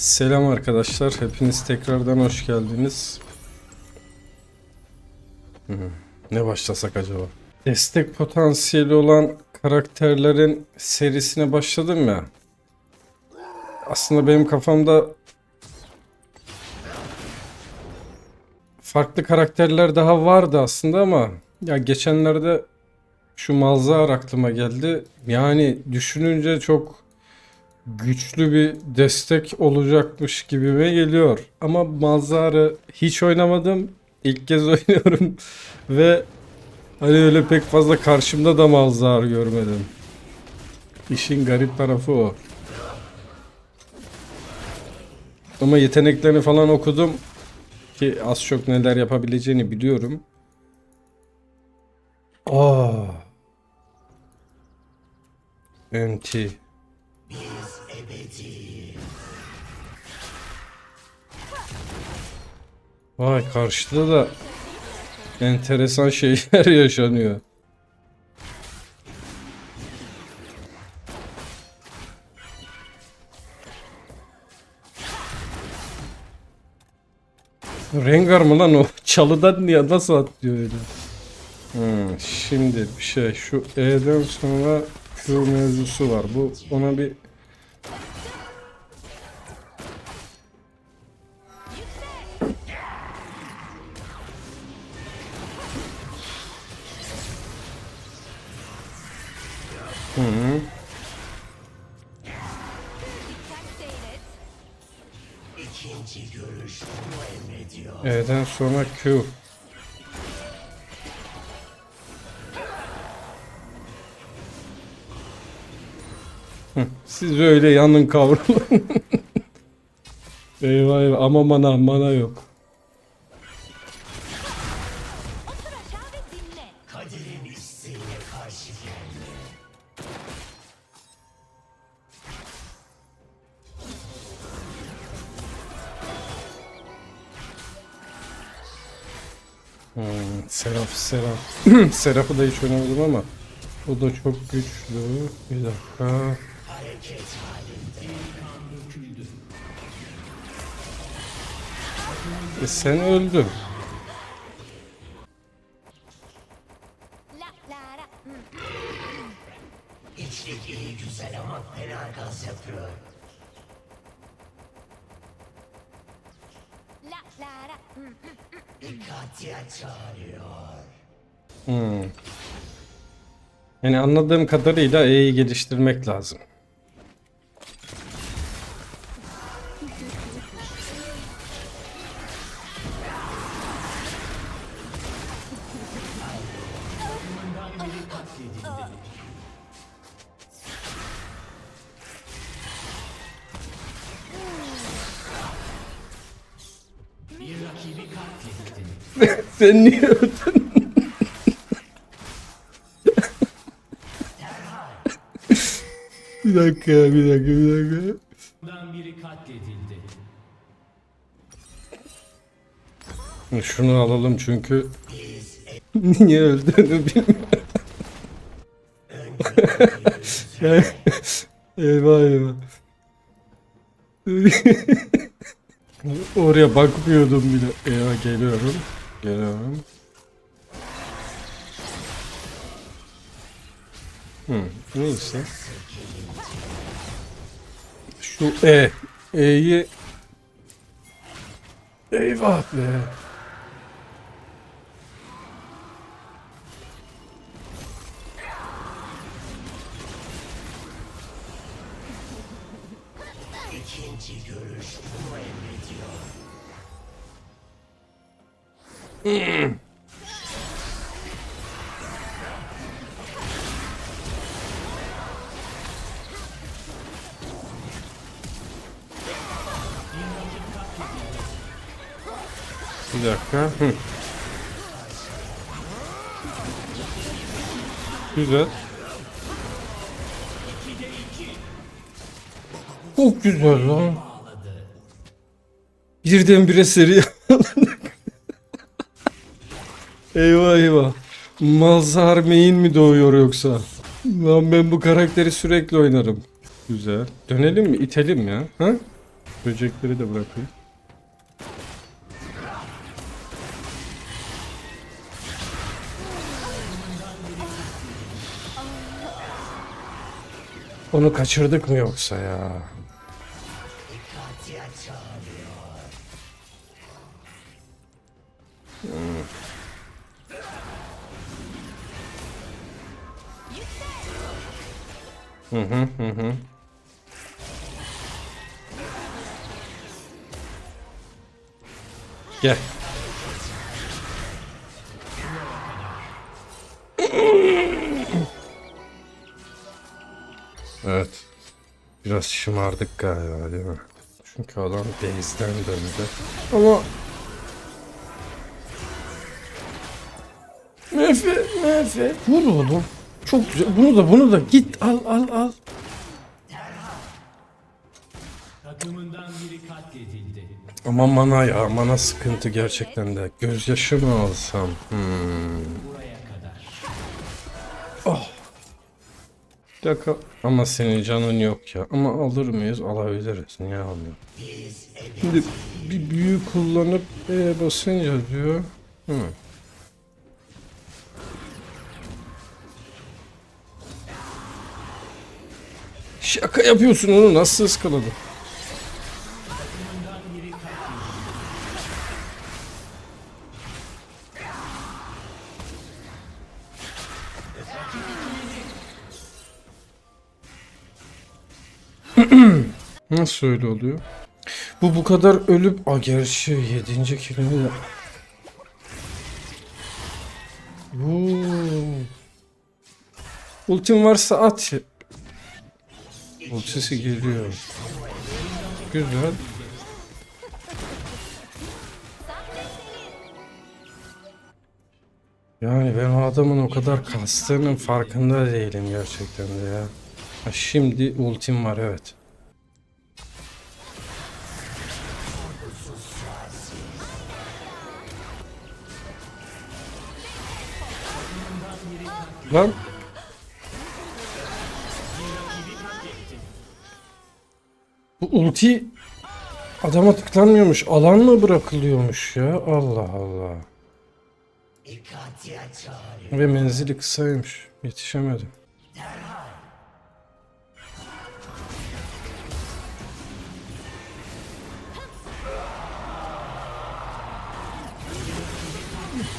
Selam arkadaşlar. Hepiniz tekrardan hoş geldiniz. Ne başlasak acaba? Destek potansiyeli olan karakterlerin serisine başladım ya. Aslında benim kafamda farklı karakterler daha vardı aslında ama ya geçenlerde şu Malzahar aklıma geldi. Yani düşününce çok güçlü bir destek olacakmış gibime geliyor. Ama Malzahar'ı hiç oynamadım. İlk kez oynuyorum ve hani öyle pek fazla karşımda da Malzahar görmedim. İşin garip tarafı o. Ama yeteneklerini falan okudum ki az çok neler yapabileceğini biliyorum. Aa. NT. Vay karşıda da enteresan şeyler yaşanıyor. Rengar mı lan o? Çalıdan niye nasıl atlıyor öyle? Hmm, şimdi bir şey şu E'den sonra Q mevzusu var. Bu ona bir sonra Q. Siz öyle yanın kavrulun. eyvah eyvah ama mana mana yok. Seraf'ı da hiç oynamadım ama o da çok güçlü. Bir dakika. E sen öldün. Yani anladığım kadarıyla E'yi geliştirmek lazım. Sen niye öldün? Bir dakika, bir dakika, bir dakika. Bundan biri katledildi. Şunu alalım çünkü niye öldüğünü bilmiyorum. Yani- eyvah eyvah. Oraya bakmıyordum bile. Eyvah geliyorum. Geliyorum. Hı, neyse. Şu E. E'yi Eyvah be. Bir dakika. Hı. Güzel. Çok güzel lan. Birdenbire seri eyvah eyvah. Malzahar main mi doğuyor yoksa? Lan ben bu karakteri sürekli oynarım. Güzel. Dönelim mi? İtelim ya. Ha? Böcekleri de bırakayım. Onu kaçırdık mı yoksa ya? Çağırıyor. Hı hı hı hı. Gel. Evet. Biraz şımardık galiba değil mi? Çünkü adam base'den döndü. Ama Mefe, Mefe. Vur oğlum. Çok güzel. Bunu da bunu da git al al al. Ama mana ya mana sıkıntı gerçekten de. Gözyaşı mı alsam? Hmm. Bir dakika. Ama senin canın yok ya. Ama alır mıyız? Alabiliriz. Niye almıyor? Şimdi bir büyü kullanıp E'ye basınca diyor. Hı. Şaka yapıyorsun onu nasıl ıskaladı? Nasıl öyle oluyor? Bu bu kadar ölüp... A gerçi 7. kelime de... Ultim varsa at. Ultisi geliyor. Güzel. Yani ben o adamın o kadar kastığının farkında değilim gerçekten de ya. Şimdi ultim var evet. Lan. Bu ulti adama tıklanmıyormuş. Alan mı bırakılıyormuş ya? Allah Allah. Ve menzili kısaymış. Yetişemedim.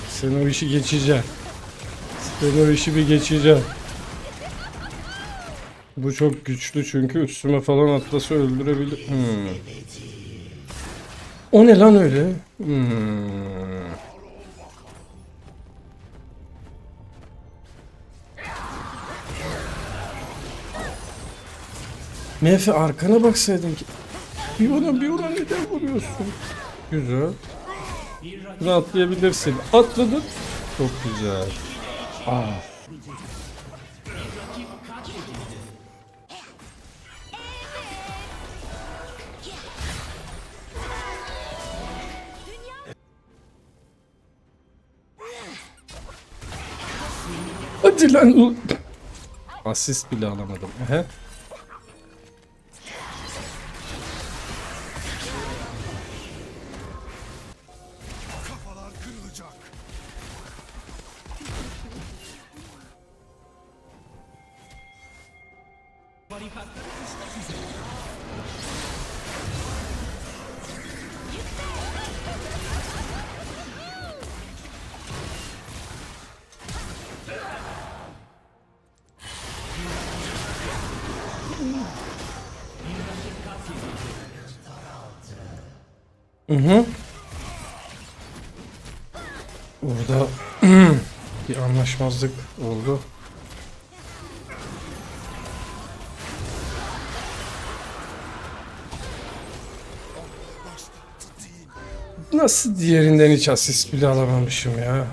Sen o işi geçeceksin. Sen o işi bir geçeceksin. Bu çok güçlü çünkü üstüme falan atlasa öldürebilir. Hmm. O ne lan öyle? Hmm. Mefe arkana baksaydın ki. Bir ona bir ona neden vuruyorsun? Güzel. Bunu atlayabilirsin. Atladın. Çok güzel. Ah. Hadi lan. Asist bile alamadım. Hı hı. Orada bir anlaşmazlık oldu. Nasıl diğerinden hiç asist bile alamamışım ya?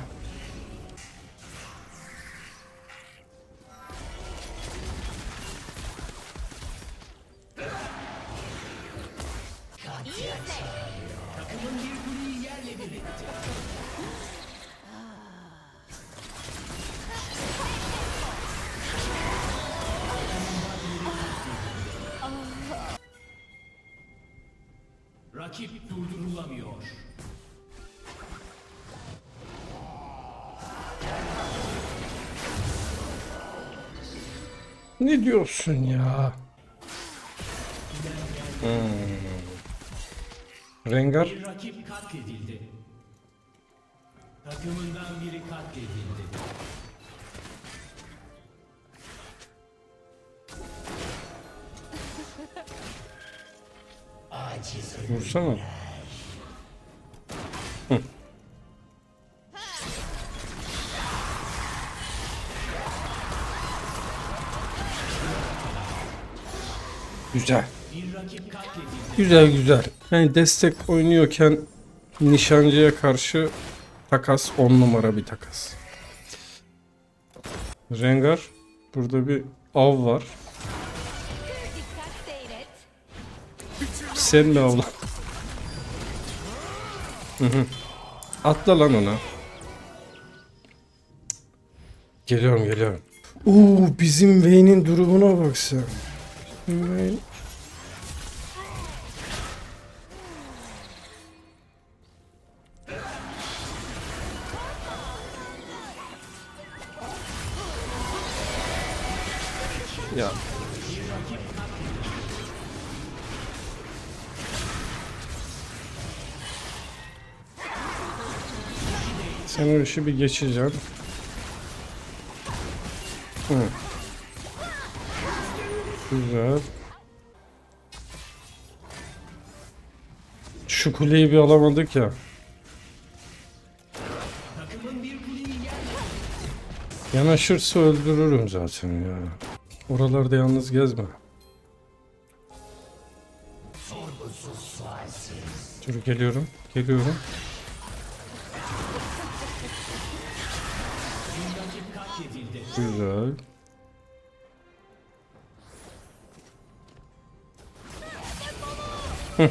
Durdurulamıyor. Ne diyorsun ya? Hmm. Rengar Bir rakip katledildi. Takımından biri katledildi. Vursana. Hı. Güzel. Bir rakip katledildi. Güzel güzel. Yani destek oynuyorken nişancıya karşı takas 10 numara bir takas. Rengar burada bir av var. Sen mi avla? Hı. Atla lan ona. Geliyorum geliyorum. Oo bizim Vayne'in durumuna bak sen. Bizim Sen o işi bir geçeceksin. Hı. Güzel. Şu kuleyi bir alamadık ya. Yanaşırsa öldürürüm zaten ya. Oralarda yalnız gezme. Dur geliyorum. Geliyorum. Hı.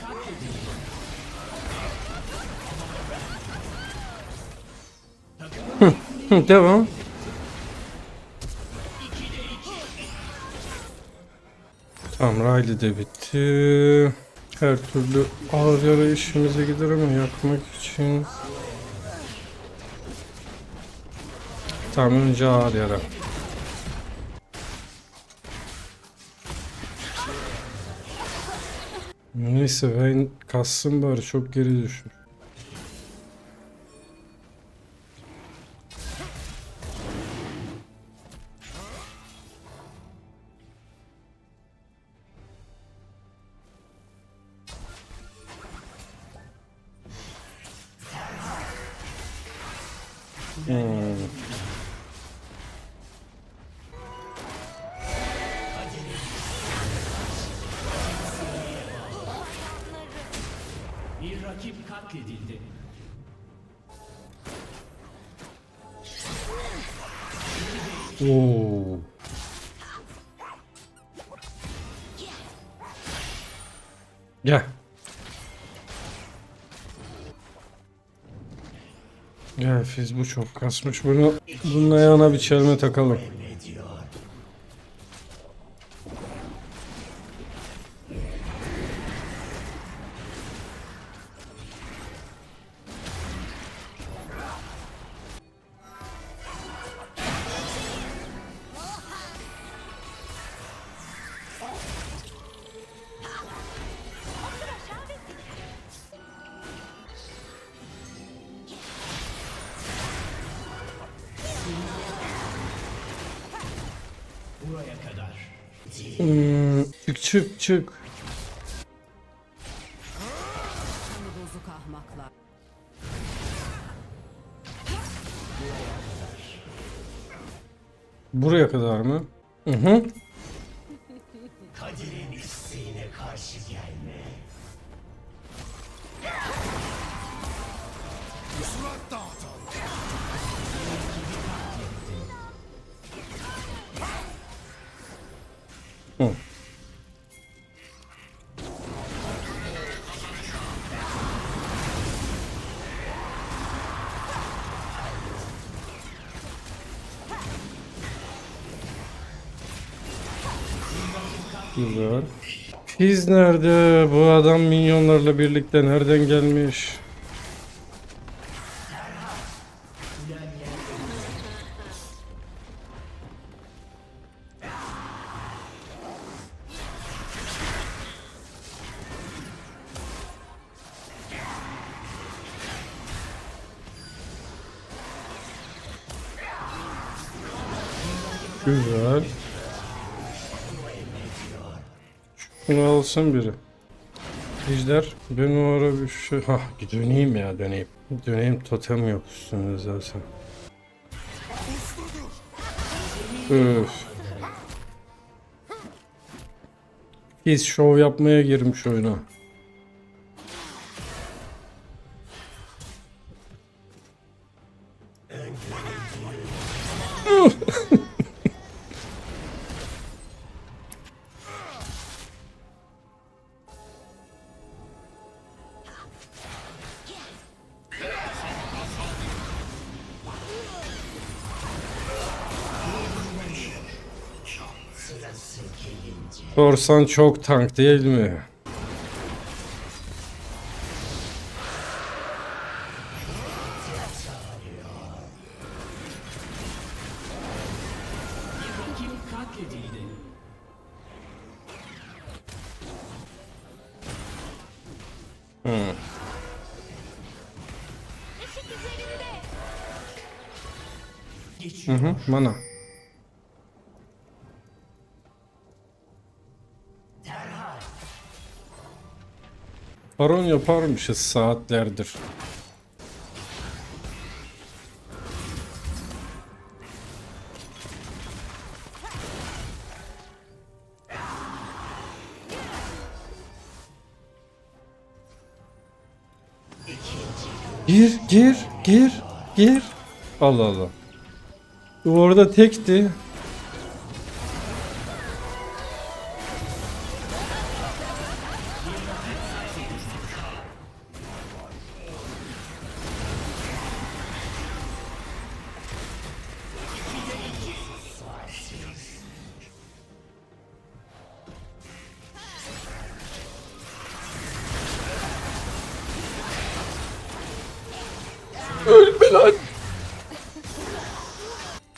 Katledildi. Hı, devam. Tamam Riley de bitti. Her türlü ağır yara işimize gider ama yakmak için. Tamam önce ağır yara. Neyse ben kassın bari çok geri düşün. Katledildi. Oo. Gel. Gel Fiz bu çok kasmış bunu. Bunun ayağına bir çelme takalım. Hmm, çık çık çık. Buraya kadar mı? Hı hı. Hı. Güzel. Biz nerede? Bu adam minyonlarla birlikte nereden gelmiş? Güzel. Şunu alsın biri. Ejder ben o ara bir şey... Hah döneyim ya döneyim. Döneyim totem yok üstünde zaten. Öf. Biz şov yapmaya girmiş oyuna. Sorsan çok tank değil mi? Üzerinde. Hı hı, mana. Baron yaparmışız saatlerdir. Gir, gir, gir, gir. Allah Allah. Orada tekti. Lan.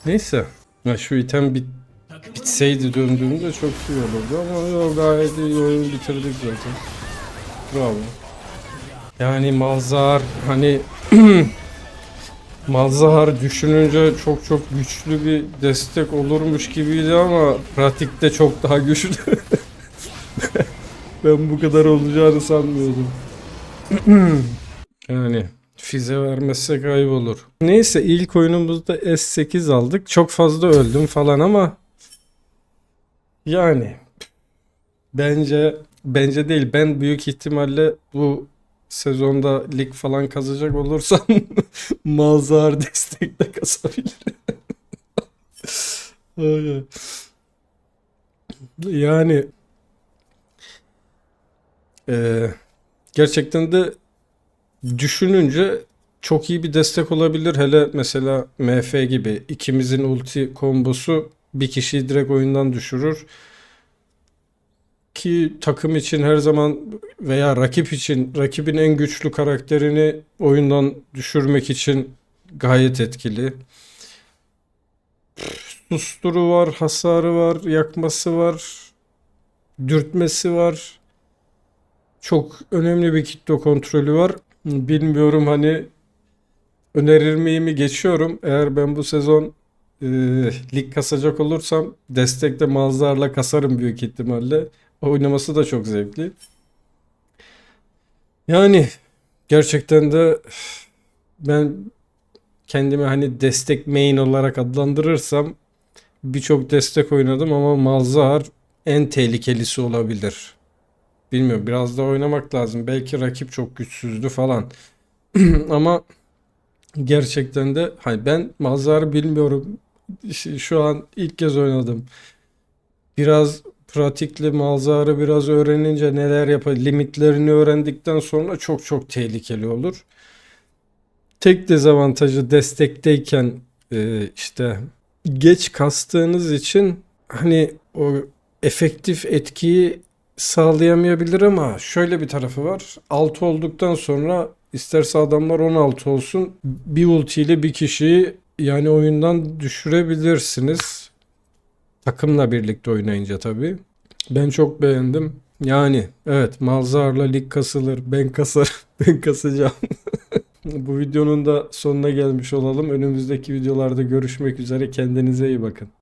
Neyse. Ya şu item bit bitseydi döndüğümde çok iyi olurdu ama yok gayet iyi oyun bitirdik zaten. Bravo. Yani Malzahar hani Malzahar düşününce çok çok güçlü bir destek olurmuş gibiydi ama pratikte çok daha güçlü. ben bu kadar olacağını sanmıyordum. yani Fize vermezsek ayıp olur. Neyse ilk oyunumuzda S8 aldık. Çok fazla öldüm falan ama yani bence bence değil. Ben büyük ihtimalle bu sezonda lig falan kazacak olursam Malzahar destekle ay. yani eee, gerçekten de düşününce çok iyi bir destek olabilir. Hele mesela MF gibi ikimizin ulti kombosu bir kişiyi direkt oyundan düşürür. Ki takım için her zaman veya rakip için rakibin en güçlü karakterini oyundan düşürmek için gayet etkili. Susturu var, hasarı var, yakması var, dürtmesi var. Çok önemli bir kitle kontrolü var. Bilmiyorum hani önerir miyimi geçiyorum. Eğer ben bu sezon e, lig kasacak olursam destekte Malzar'la kasarım büyük ihtimalle. Oynaması da çok zevkli. Yani gerçekten de ben kendimi hani destek main olarak adlandırırsam birçok destek oynadım ama Malzahar en tehlikelisi olabilir. Bilmiyorum biraz da oynamak lazım. Belki rakip çok güçsüzdü falan. Ama gerçekten de hani ben Malzar'ı bilmiyorum. Şu an ilk kez oynadım. Biraz pratikli Malzar'ı biraz öğrenince neler yapar limitlerini öğrendikten sonra çok çok tehlikeli olur. Tek dezavantajı destekteyken e, işte geç kastığınız için hani o efektif etkiyi sağlayamayabilir ama şöyle bir tarafı var. 6 olduktan sonra isterse adamlar 16 olsun bir ultiyle bir kişiyi yani oyundan düşürebilirsiniz. Takımla birlikte oynayınca tabii. Ben çok beğendim. Yani evet Malzahar'la lig kasılır. Ben kasar. Ben kasacağım. Bu videonun da sonuna gelmiş olalım. Önümüzdeki videolarda görüşmek üzere. Kendinize iyi bakın.